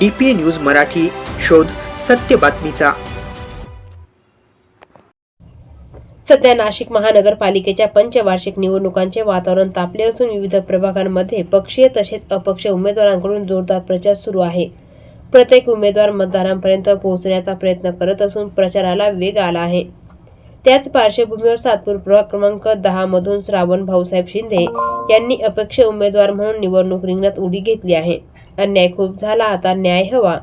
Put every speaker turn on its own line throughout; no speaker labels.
D P A news Marathi शोध सत्य बातमीचा.
सध्या नाशिक महानगरपालिकेच्या पंचवार्षिक निवडणुकांचे वातावरण तापले असून विविध प्रभागांमध्ये पक्षीय तसेच अपक्ष उमेदवारांकडून जोरदार प्रचार सुरू आहे. प्रत्येक उमेदवार मतदारांपर्यंत पोहोचण्याचा प्रयत्न करत असून प्रचाराला वेग आला आहे. त्याच पार्श्वभूमीवर सातपूर प्रभाग क्रमांक दहा मधून श्रावण भाऊसाहेब शिंदे यांनी अपक्ष उमेदवार म्हणून निवडणूक रिंगणात उडी घेतली आहे. अन्याय खूप झाला आता न्याय हवा.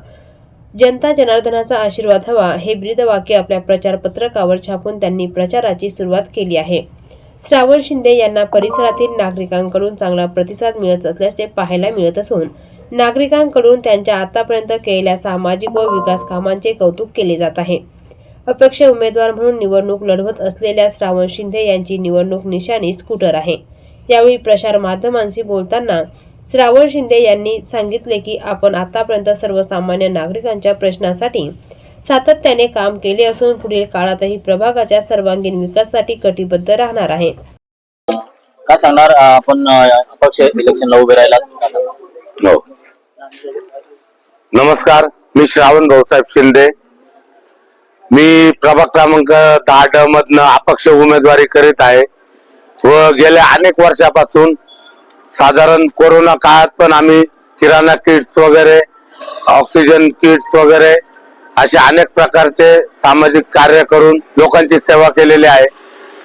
जनता जनार्दनाचा आशीर्वाद हवा हे ब्रीदवाक्य आपल्या प्रचार पत्रकावर छापून त्यांनी प्रचाराची सुरुवात केली आहे. श्रावण शिंदे यांना परिसरातील नागरिकांकडून चांगला प्रतिसाद मिळत असल्याचे पाहायला मिळत असून नागरिकांकडून त्यांच्या आतापर्यंत केलेल्या सामाजिक व विकास कामांचे कौतुक केले जात आहे. अपेक्ष उमेदवार म्हणून निवडणूक लढवत असलेल्या श्रावण शिंदे यांची निवडणूक निशाणी स्कूटर आहे. यावेळी प्रसार माध्यमांशी बोलताना श्रावण शिंदे यांनी सांगितले की आपण आतापर्यंत सर्वसामान्य नागरिकांच्या प्रश्नांसाठी सातत्याने काम केले असून पुढील काळातही प्रभागाच्या सर्वांगीण विकासासाठी कटिबद्ध राहणार आहे.
काय सांगणार आपण अपक्ष इलेक्शनला उभे राहिला?
हो. नमस्कार मी श्रावण भाऊसाहेब शिंदे. मी प्रभाग क्रमांक दहा ड मधनं अपक्ष उमेदवारी करीत आहे. व गेल्या अनेक वर्षापासून साधारण कोरोना काळात पण आम्ही किराणा किट्स वगैरे ऑक्सिजन किट्स वगैरे असे अनेक प्रकारचे सामाजिक कार्य करून लोकांची सेवा केलेली आहे.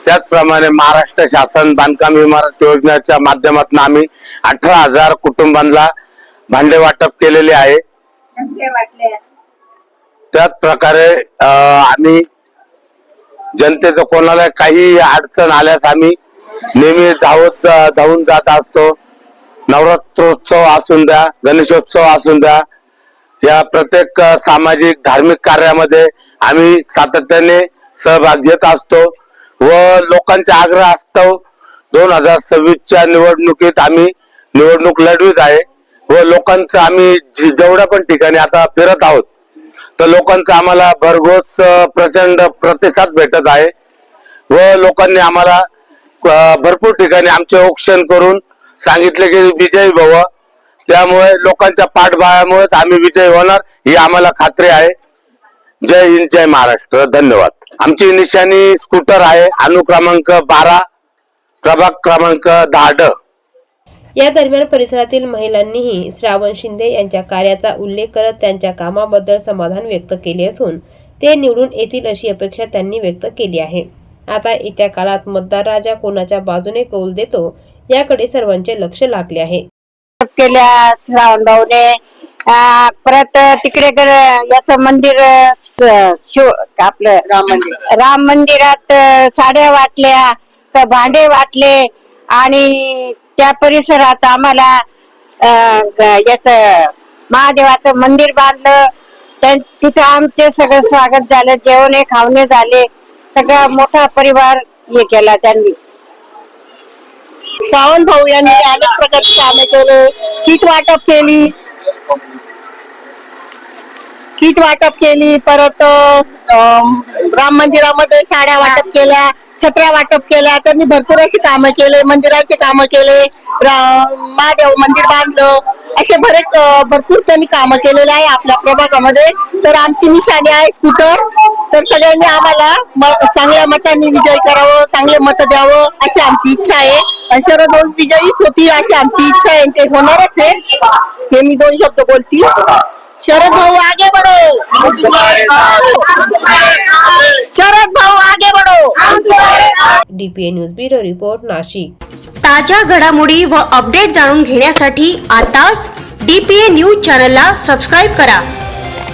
त्याचप्रमाणे महाराष्ट्र शासन बांधकाम इमारत योजनेच्या माध्यमातून आम्ही अठरा हजार कुटुंबांना भांडे वाटप केलेले आहे. त्याच प्रकारे आम्ही जनतेचं कोणाला काही अडचण आल्यास आम्ही नेहमी धावत धावून जात असतो. नवरात्रोत्सव असून द्या गणेशोत्सव असून द्या या प्रत्येक सामाजिक धार्मिक कार्यामध्ये आम्ही सातत्याने सहभाग घेत असतो व लोकांच्या आग्रह असतो. दोन हजार सव्वीसच्या निवडणुकीत आम्ही निवडणूक लढवीत आहे व लोकांचं आम्ही जेवढ्या पण ठिकाणी आता फिरत आहोत तर लोकांचा आम्हाला भरघोस प्रचंड प्रतिसाद भेटत आहे व लोकांनी आम्हाला भरपूर ठिकाणी आमचे औक्षण करून सांगितले की विजयी भव त्यामुळे लोकांच्या पाठबळामुळेच आम्ही विजयी होणार ही आम्हाला खात्री आहे. जय हिंद जय महाराष्ट्र. धन्यवाद. आमची निशाणी स्कूटर आहे अनुक्रमांक बारा प्रभाग क्रमांक दहा ड
या दरम्यान परिसरातील महिलांनीही श्रावण शिंदे यांच्या कार्याचा उल्लेख करत त्यांच्या कामाबद्दल समाधान व्यक्त केले असून ते निवडून येतील अशी अपेक्षा त्यांनी व्यक्त केली आहे. आता येत्या काळात मतदार राजा कोणाच्या बाजूने कौल देतो याकडे सर्वांचे लक्ष लागले आहे.
केल्या श्रावण भाऊने परत तिकडे याच मंदिर शिव आपलं राम मंदिर. राम मंदिरात साड्या वाटल्या तर भांडे वाटले आणि त्या परिसरात आम्हाला याच महादेवाचं मंदिर बांधलं. तिथं आमचे सगळं स्वागत झालं जेवणे खावणे झाले. सगळा मोठा परिवार हे केला त्यांनी.
सावंत भाऊ यांनी अनेक प्रकारची कामे केले. किट वाटप केली. किट वाटप केली. परत राम मंदिरामध्ये साड्या वाटप केल्या छत्र्या वाटप केल्या. त्यांनी भरपूर अशी कामं केले मंदिराचे कामं केले. रा- महादेव मंदिर बांधलं. असे बरेच भरपूर त्यांनी कामं केलेले आहे आपल्या प्रभागामध्ये. तर आमची निशाणी आहे स्कूटर. तर सगळ्यांनी आम्हाला चांगल्या मतांनी विजय करावं चांगले मत द्यावं अशी आमची इच्छा आहे. आणि शरद भाऊ विजयीच होती अशी आमची इच्छा आहे ते होणारच आहे. हे मी दोन शब्द बोलती शरद भाऊ आगे बढ़ो. शरद भाऊ आगे बढ़ो.
DPA news bureau report Nashik.
ताज्या घडामोडी व अपडेट जाणून घेण्यासाठी आताच डी पी ए न्यूज चॅनलला सबस्क्राईब करा.